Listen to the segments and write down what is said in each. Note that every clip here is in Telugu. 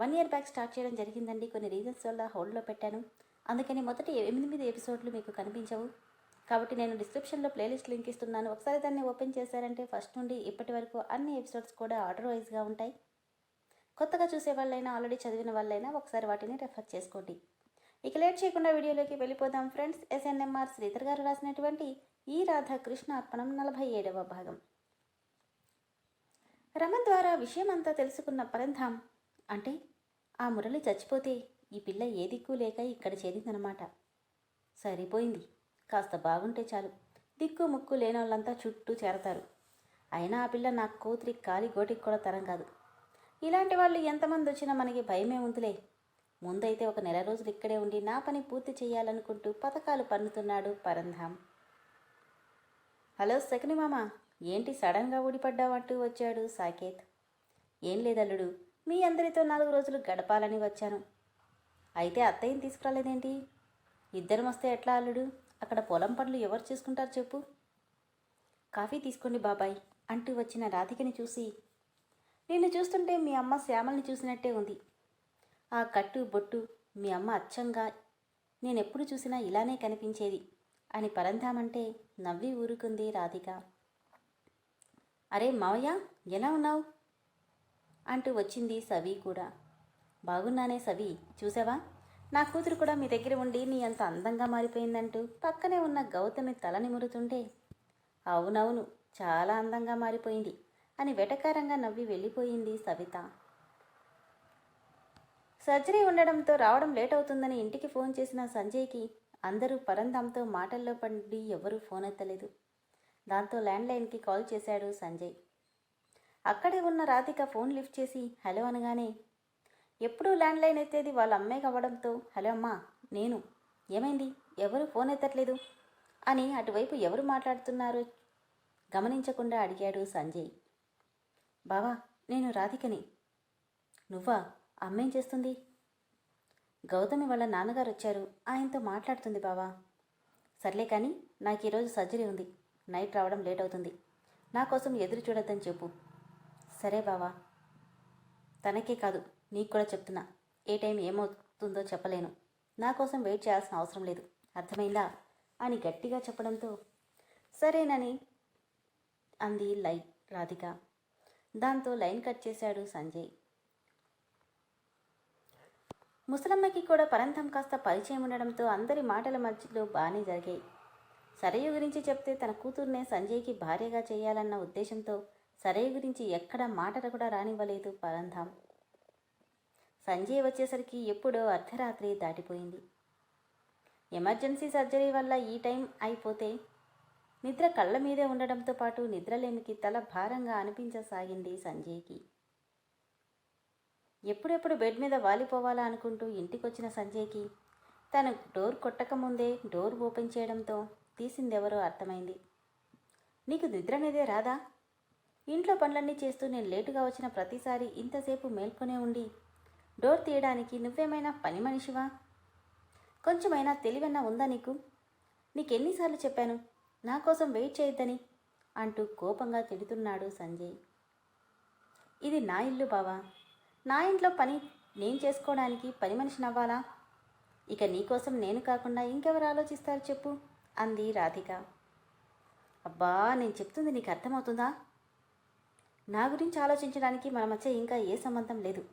one year back start చేయడం జరిగిందండి. కొన్ని రీజన్స్ వల్ల హోల్డ్లో పెట్టాను. అందుకని మొదటి ఎనిమిది ఎపిసోడ్లు మీకు కనిపించవు. కాబట్టి నేను డిస్క్రిప్షన్లో ప్లేలిస్ట్ లింక్ ఇస్తున్నాను. ఒకసారి దాన్ని ఓపెన్ చేశారంటే ఫస్ట్ నుండి ఇప్పటి వరకు అన్ని ఎపిసోడ్స్ కూడా ఆర్డర్ వైజ్గా ఉంటాయి. కొత్తగా చూసే వాళ్ళైనా ఆల్రెడీ చదివిన వాళ్ళైనా ఒకసారి వాటిని రెఫర్ చేసుకోండి. ఇక లేట్ చేయకుండా వీడియోలోకి వెళ్ళిపోదాం. ఫ్రెండ్స్ ఎస్ఎన్ఎంఆర్ శ్రీధర్ గారు రాసినటువంటి ఈ రాధాకృష్ణ అర్పణం నలభై ఏడవ భాగం. రమ ద్వారా విషయమంతా తెలుసుకున్న పరంధాం అంటే ఆ మురళి చచ్చిపోతే ఈ పిల్ల ఏ దిక్కు లేక ఇక్కడ చేరిందనమాట సరిపోయింది. కాస్త బాగుంటే చాలు. దిక్కు ముక్కు లేని వాళ్ళంతా చుట్టూ చేరతారు. అయినా ఆ పిల్ల నా కూతురి కాలి గోటికి కూడా తరం కాదు. ఇలాంటి వాళ్ళు ఎంతమంది వచ్చినా మనకి భయమే ఉందిలే. ముందైతే ఒక నెల రోజులు ఇక్కడే ఉండి నా పని పూర్తి చేయాలనుకుంటూ పథకాలు పన్నుతున్నాడు పరంధాం హలో సకని మామ ఏంటి సడన్గా ఊడిపడ్డావంటూ వచ్చాడు సాకేత్. ఏం లేదల్లుడు మీ అందరితో నాలుగు రోజులు గడపాలని వచ్చాను. అయితే అత్తయ్యని తీసుకురాలేదేంటి? ఇద్దరం వస్తే ఎట్లా అల్లుడు? అక్కడ పొలం పనులు ఎవరు చేసుకుంటారు చెప్పు. కాఫీ తీసుకోండి బాబాయ్ అంటూ వచ్చిన రాధికని చూసి. నిన్ను చూస్తుంటే మీ అమ్మ శ్యామల్ని చూసినట్టే ఉంది. ఆ కట్టు బొట్టు మీ అమ్మ అచ్చంగా నేనెప్పుడు చూసినా ఇలానే కనిపించేది అని పరంధామంటే నవ్వి ఊరుకుంది రాధిక. అరే మావయ్య ఎలా ఉన్నావు? అంటూ వచ్చింది సవి కూడా. బాగున్నానే సవి చూసావా? నా కూతురు కూడా మీ దగ్గర ఉండి నీ అంత అందంగా మారిపోయిందంటూ పక్కనే ఉన్న గౌతమి తల నిమురుతుంటే అవునవును చాలా అందంగా మారిపోయింది అని వెటకారంగా నవ్వి వెళ్ళిపోయింది సవిత. సర్జరీ ఉండడంతో రావడం లేట్ అవుతుందని ఇంటికి ఫోన్ చేసిన సంజయ్కి అందరూ పరంధాంతో మాటల్లో పడి ఎవరూ ఫోన్ ఎత్తలేదు. దాంతో ల్యాండ్లైన్కి కాల్ చేశాడు సంజయ్. అక్కడే ఉన్న రాధిక ఫోన్ లిఫ్ట్ చేసి హలో అనగానే ఎప్పుడూ ల్యాండ్లైన్ ఎత్తేది వాళ్ళ అమ్మే కావడంతో హలో అమ్మా నేను ఏమైంది? ఎవరు ఫోన్ ఎత్తట్లేదు? అని అటువైపు ఎవరు మాట్లాడుతున్నారు గమనించకుండా అడిగాడు సంజయ్. బావా నేను రాధికని. నువ్వా? అమ్మేం చేస్తుంది? గౌతమి వాళ్ళ నాన్నగారు వచ్చారు. ఆయనతో మాట్లాడుతుంది బావా. సర్లే కానీ నాకు ఈరోజు సర్జరీ ఉంది. నైట్ రావడం లేట్ అవుతుంది. నా కోసం ఎదురు చూడొద్దని చెప్పు. సరే బావా. తనకే కాదు నీకు కూడా చెప్తున్నా. ఏ టైం ఏమవుతుందో చెప్పలేను. నా కోసం వెయిట్ చేయాల్సిన అవసరం లేదు. అర్థమైందా? అని గట్టిగా చెప్పడంతో సరేనని అంది లై రాధిక. దాంతో లైన్ కట్ చేశాడు సంజయ్. ముసలమ్మకి కూడా పరంతం కాస్త పరిచయం ఉండడంతో అందరి మాటల మధ్యలో బాగానే జరిగాయి. సరయు గురించి చెప్తే తన కూతుర్నే సంజయ్కి భార్యగా చేయాలన్న ఉద్దేశంతో సరయు గురించి ఎక్కడా మాటలు కూడా రానివ్వలేదు పరంధాం సంజయ్ వచ్చేసరికి ఎప్పుడో అర్ధరాత్రి దాటిపోయింది. ఎమర్జెన్సీ సర్జరీ వల్ల ఈ టైం అయిపోతే నిద్ర కళ్ళ మీదే ఉండడంతో పాటు నిద్రలేమికి తల భారంగా అనిపించసాగింది సంజయ్కి. ఎప్పుడెప్పుడు బెడ్ మీద వాలిపోవాలా అనుకుంటూ ఇంటికొచ్చిన సంజయ్కి తను డోర్ కొట్టకముందే డోర్ ఓపెన్ చేయడంతో తీసిందెవరో అర్థమైంది. నీకు నిద్ర మీదే రాదా? ఇంట్లో పనులన్నీ చేస్తూ నేను లేటుగా వచ్చిన ప్రతిసారి ఇంతసేపు మేల్కొనే ఉండి డోర్ తీయడానికి నువ్వేమైనా పని మనిషివా? కొంచెమైనా తెలివన్నా ఉందా నీకు? నీకెన్నిసార్లు చెప్పాను నా కోసం వెయిట్ చేయొద్దని అంటూ కోపంగా తిడుతున్నాడు సంజయ్. ఇది నా ఇల్లు బావా. నా ఇంట్లో పని నేను చేసుకోవడానికి పని మనిషి నవ్వాలా? ఇక నీకోసం నేను కాకుండా ఇంకెవరు ఆలోచిస్తారు చెప్పు అంది రాధిక. అబ్బా నేను చెప్తుంది నీకు అర్థమవుతుందా? నా గురించి ఆలోచించడానికి మన మధ్య ఇంకా ఏ సంబంధం లేదు.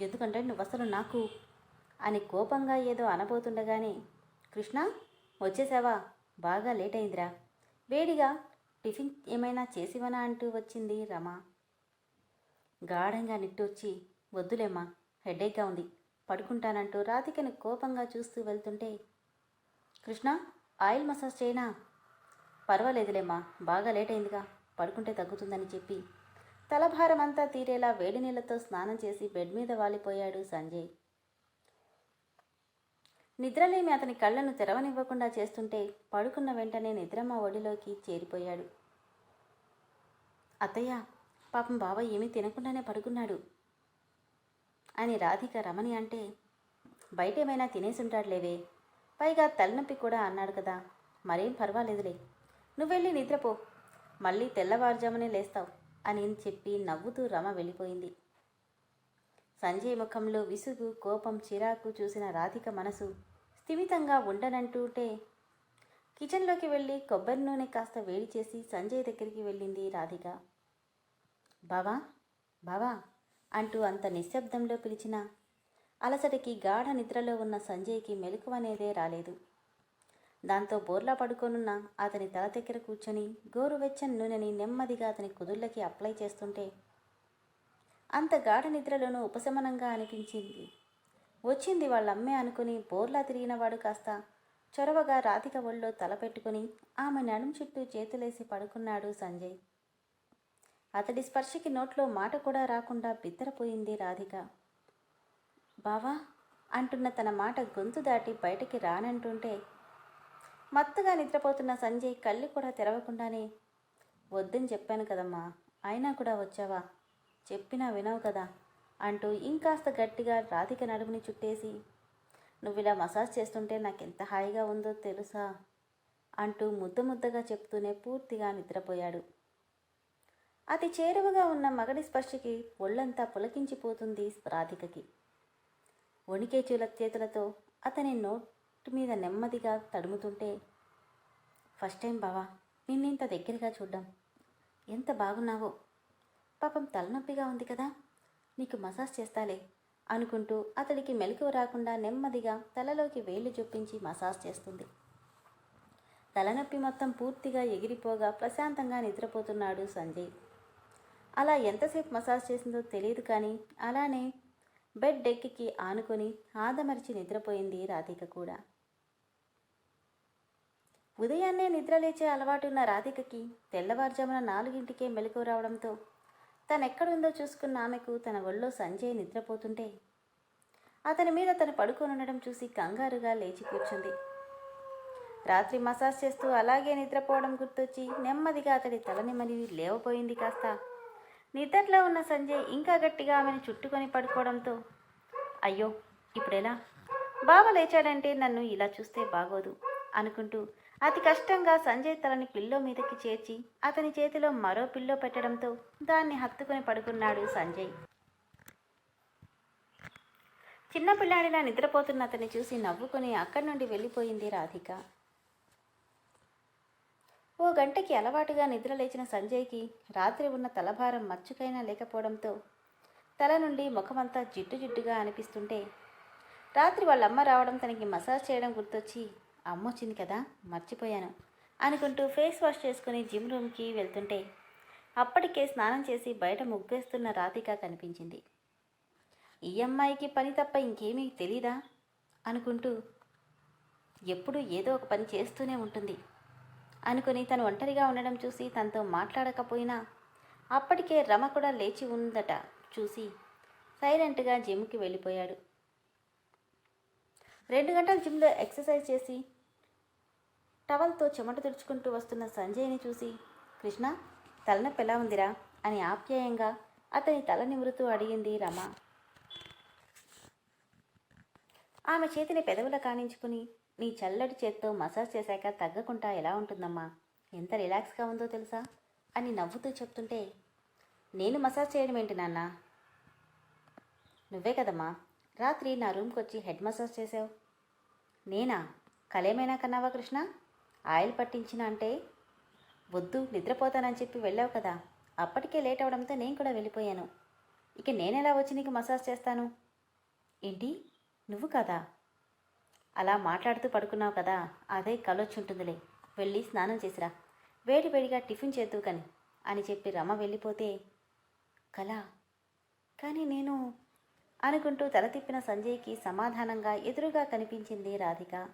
ఎందుకంటే నువ్వు అసలు నాకు అని కోపంగా ఏదో అనబోతుండగానే కృష్ణ వచ్చేసావా? బాగా లేట్ అయిందిరా. వేడిగా టిఫిన్ ఏమైనా చేసివనా అంటూ వచ్చింది రమ. గాఢంగా నిట్టొచ్చి వద్దులేమ్మా హెడేక్గా ఉంది. పడుకుంటానంటూ రాధికను కోపంగా చూస్తూ వెళ్తుంటే కృష్ణ ఆయిల్ మసాజ్ చేయనా? పర్వాలేదులేమ్మా బాగా లేట్ అయిందిగా పడుకుంటే తగ్గుతుందని చెప్పి తలభారమంతా తీరేలా వేడి నీళ్ళతో స్నానం చేసి బెడ్ మీద వాలిపోయాడు సంజయ్. నిద్రలేమి అతని కళ్ళను తెరవనివ్వకుండా చేస్తుంటే పడుకున్న వెంటనే నిద్రమ్మ ఒడిలోకి చేరిపోయాడు. అత్తయ్య పాపం బావ ఏమీ తినకుండానే పడుకున్నాడు అని రాధిక రమణి అంటే బయటేమైనా తినేసుంటాడులేవే పైగా తలనొప్పి కూడా అన్నాడు కదా మరేం పర్వాలేదులే. నువ్వెళ్ళి నిద్రపో మళ్ళీ తెల్లవారుజామునే లేస్తావు. అని చెప్పి నవ్వుతూ రమ వెళ్ళిపోయింది. సంజయ్ ముఖంలో విసుగు కోపం చిరాకు చూసిన రాధిక మనసు స్థిమితంగా ఉండనంటుంటే కిచెన్లోకి వెళ్ళి కొబ్బరి నూనె కాస్త వేడి చేసి సంజయ్ దగ్గరికి వెళ్ళింది రాధిక. బావా బావా అంటూ అంత నిశ్శబ్దంలో పిలిచిన అలసటికి గాఢ నిద్రలో ఉన్న సంజయ్కి మెలకువనేదే రాలేదు. దాంతో బోర్లా పడుకోనున్న అతని తల దగ్గర కూర్చొని గోరువెచ్చని నూనెని నెమ్మదిగా అతని కుదుళ్ళకి అప్లై చేస్తుంటే అంత గాఢ నిద్రలోనూ ఉపశమనంగా అనిపించింది. వచ్చింది వాళ్ళమ్మే అనుకుని బోర్లా తిరిగినవాడు కాస్త చొరవగా రాధిక ఒళ్ళో తల పెట్టుకుని ఆమె నడుం చుట్టూ చేతులేసి పడుకున్నాడు సంజయ్. అతడి స్పర్శకి నోట్లో మాట కూడా రాకుండా బిత్తరపోయింది రాధిక. బావా అంటున్న తన మాట గొంతు దాటి బయటికి రానంటుంటే మత్తుగా నిద్రపోతున్న సంజయ్ కళ్ళు కూడా తెరవకుండానే వద్దని చెప్పాను కదమ్మా అయినా కూడా వచ్చావా? చెప్పినా వినవు కదా అంటూ ఇంకాస్త గట్టిగా రాధిక నడుముని చుట్టేసి నువ్వు ఇలా మసాజ్ చేస్తుంటే నాకు ఎంత హాయిగా ఉందో తెలుసా? అంటూ ముద్ద ముద్దగా చెప్తూనే పూర్తిగా నిద్రపోయాడు. అతి చేరువగా ఉన్న మగడి స్పర్శకి ఒళ్ళంతా పులకించిపోతుంది రాధికకి. వణికే చూల చేతులతో అతని నోట్ మీద నెమ్మదిగా తడుముతుంటే ఫస్ట్ టైం బావా నిన్నింత దగ్గరగా చూడ్డం. ఎంత బాగున్నావో. పాపం తలనొప్పిగా ఉంది కదా. నీకు మసాజ్ చేస్తాలే అనుకుంటూ అతడికి మెలకువ రాకుండా నెమ్మదిగా తలలోకి వేళ్ళు చొప్పించి మసాజ్ చేస్తుంది. తలనొప్పి మొత్తం పూర్తిగా ఎగిరిపోగా ప్రశాంతంగా నిద్రపోతున్నాడు సంజయ్. అలా ఎంతసేపు మసాజ్ చేసిందో తెలియదు కానీ అలానే బెడ్ డెక్కి ఆనుకొని ఆదమరిచి నిద్రపోయింది రాధిక కూడా. ఉదయాన్నే నిద్రలేచే అలవాటున్న రాధికకి తెల్లవారుజామున నాలుగింటికే మెలకు రావడంతో తనెక్కడుందో చూసుకున్న ఆమెకు తన ఒళ్ళో సంజయ్ నిద్రపోతుంటే అతని మీద తను పడుకొనుండడం చూసి కంగారుగా లేచి కూర్చుంది. రాత్రి మసాజ్ చేస్తూ అలాగే నిద్రపోవడం గుర్తొచ్చి నెమ్మదిగా అతడి తలనిమని లేవపోయింది కాస్త. నిద్రలో ఉన్న సంజయ్ ఇంకా గట్టిగా ఆమెను చుట్టుకొని పడుకోవడంతో అయ్యో ఇప్పుడెలా? బావ లేచాడంటే నన్ను ఇలా చూస్తే బాగోదు అనుకుంటూ అతి కష్టంగా సంజయ్ తలని పిల్లో మీదకి చేర్చి అతని చేతిలో మరో పిల్లో పెట్టడంతో దాన్ని హత్తుకొని పడుకున్నాడు సంజయ్. చిన్నపిల్లాడిలా నిద్రపోతున్న అతన్ని చూసి నవ్వుకొని అక్కడి నుండి వెళ్ళిపోయింది రాధిక. ఓ గంటకి అలవాటుగా నిద్ర లేచిన సంజయ్కి రాత్రి ఉన్న తలభారం మచ్చుకైనా లేకపోవడంతో తల నుండి ముఖమంతా జిడ్డు జిడ్డుగా అనిపిస్తుంటే రాత్రి వాళ్ళ అమ్మ రావడం తనకి మసాజ్ చేయడం గుర్తొచ్చి అమ్మ వచ్చింది కదా మర్చిపోయాను అనుకుంటూ ఫేస్ వాష్ చేసుకుని జిమ్ రూమ్కి వెళ్తుంటే అప్పటికే స్నానం చేసి బయట ముగ్గేస్తున్న రాధిక కనిపించింది. ఈ అమ్మాయికి పని తప్ప ఇంకేమీ తెలీదా? అనుకుంటూ ఎప్పుడూ ఏదో ఒక పని చేస్తూనే ఉంటుంది అనుకుని తను ఒంటరిగా ఉండడం చూసి తనతో మాట్లాడకపోయినా అప్పటికే రమ కూడా లేచి ఉందట చూసి సైలెంట్గా జిమ్కి వెళ్ళిపోయాడు. రెండు గంటలు జిమ్లో ఎక్సర్సైజ్ చేసి టవల్తో చెమట తుడుచుకుంటూ వస్తున్న సంజయ్ని చూసి కృష్ణ తలనొప్పి ఎలా ఉందిరా? అని ఆప్యాయంగా అతని తల నిమురుతూ అడిగింది రమ. ఆమె చేతిని పెదవుల కానించుకుని నీ చల్లటి చేత్తో మసాజ్ చేశాక తగ్గకుండా ఎలా ఉంటుందమ్మా? ఎంత రిలాక్స్గా ఉందో తెలుసా? అని నవ్వుతూ చెప్తుంటే నేను మసాజ్ చేయడం ఏంటి నాన్న? నువ్వే కదమ్మా. రాత్రి నా రూమ్కి వచ్చి హెడ్ మసాజ్ చేసావు. నేనా? కలేమైనా కన్నావా కృష్ణ? ఆయిల్ పట్టించిన అంటే వద్దు నిద్రపోతానని చెప్పి వెళ్ళావు కదా. అప్పటికే లేట్ అవడంతో నేను కూడా వెళ్ళిపోయాను. ఇక నేనెలా వచ్చి నీకు మసాజ్ చేస్తాను? ఏంటి? నువ్వు కదా. అలా మాట్లాడుతూ పడుకున్నావు కదా. అదే కలొచ్చి ఉంటుందిలే వెళ్ళి స్నానం చేసిరా. వేడి వేడిగా టిఫిన్ చేద్దు కని అని చెప్పి రమ వెళ్ళిపోతే కళ కానీ నేను అనుకుంటూ తల తిప్పిన సంజయ్కి సమాధానంగా ఎదురుగా కనిపించింది రాధిక.